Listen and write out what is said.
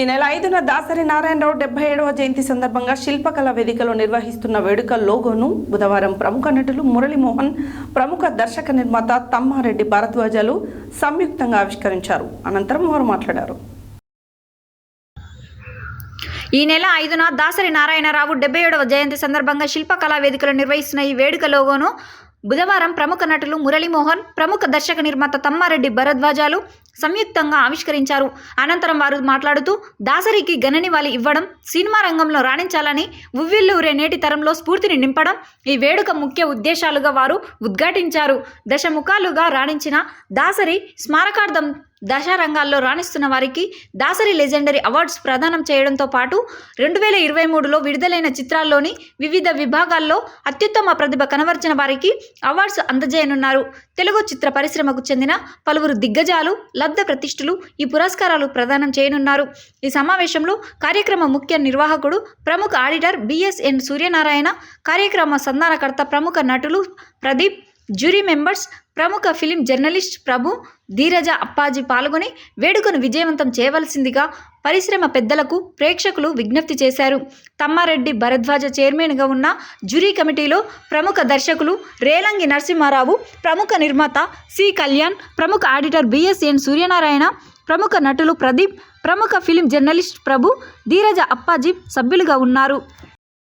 ఈ నెల ఐదున దాసరి నారాయణరావు డెబ్బై ఏడవ జయంతి సందర్భంగా శిల్పకళ వేదికలో నిర్వహిస్తున్న వేడుక లోగోను బుధవారం ప్రముఖ నటులు మురళీమోహన్ ప్రముఖ దర్శక నిర్మాత తమ్మారెడ్డి భారద్వాజాలు సంయుక్తంగా ఆవిష్కరించారు. అనంతరం వారు మాట్లాడారు. ఈ నెల ఐదున దాసరి నారాయణరావు డెబ్బై ఏడవ జయంతి సందర్భంగా శిల్పకళా వేదికలో నిర్వహిస్తున్న ఈ వేడుక లోగోను బుధవారం ప్రముఖ నటులు మురళీమోహన్ ప్రముఖ దర్శక నిర్మాత తమ్మారెడ్డి భరద్వాజాలు సంయుక్తంగా ఆవిష్కరించారు. అనంతరం వారు మాట్లాడుతూ దాసరికి గణనివాళి ఇవ్వడం సినిమా రంగంలో రాణించాలని ఉవ్విల్లూరే నేటి తరంలో స్ఫూర్తిని నింపడం ఈ వేడుక ముఖ్య ఉద్దేశాలుగా వారు ఉద్ఘాటించారు. దశముఖాలుగా రాణించిన దాసరి స్మారకార్థం దశ రంగాల్లో రాణిస్తున్న వారికి దాసరి లెజెండరీ అవార్డ్స్ ప్రదానం చేయడంతో పాటు రెండు వేల ఇరవై మూడులో విడుదలైన చిత్రాల్లోని వివిధ విభాగాల్లో అత్యుత్తమ ప్రతిభ కనవర్చిన వారికి అవార్డ్స్ అందజేయనున్నారు. తెలుగు చిత్ర పరిశ్రమకు చెందిన పలువురు దిగ్గజాలు లబ్ధ ప్రతిష్ఠులు ఈ పురస్కారాలు ప్రదానం చేయనున్నారు. ఈ సమావేశంలో కార్యక్రమ ముఖ్య నిర్వాహకుడు ప్రముఖ ఆడిటర్ బిఎస్ఎన్ సూర్యనారాయణ కార్యక్రమ సంధానకర్త ప్రముఖ నటులు ప్రదీప్ జ్యూరీ మెంబర్స్ ప్రముఖ ఫిలిం జర్నలిస్ట్ ప్రభు ధీరజ అప్పాజీ పాల్గొని వేడుకను విజయవంతం చేయవలసిందిగా పరిశ్రమ పెద్దలకు ప్రేక్షకులు విజ్ఞప్తి చేశారు. తమ్మారెడ్డి భరద్వాజ చైర్మన్గా ఉన్న జ్యూరీ కమిటీలో ప్రముఖ దర్శకులు రేలంగి నరసింహారావు ప్రముఖ నిర్మాత సి కళ్యాణ్ ప్రముఖ ఆడిటర్ బిఎస్ఎన్ సూర్యనారాయణ ప్రముఖ నటులు ప్రదీప్ ప్రముఖ ఫిలిం జర్నలిస్ట్ ప్రభు ధీరజ అప్పాజీ సభ్యులుగా ఉన్నారు.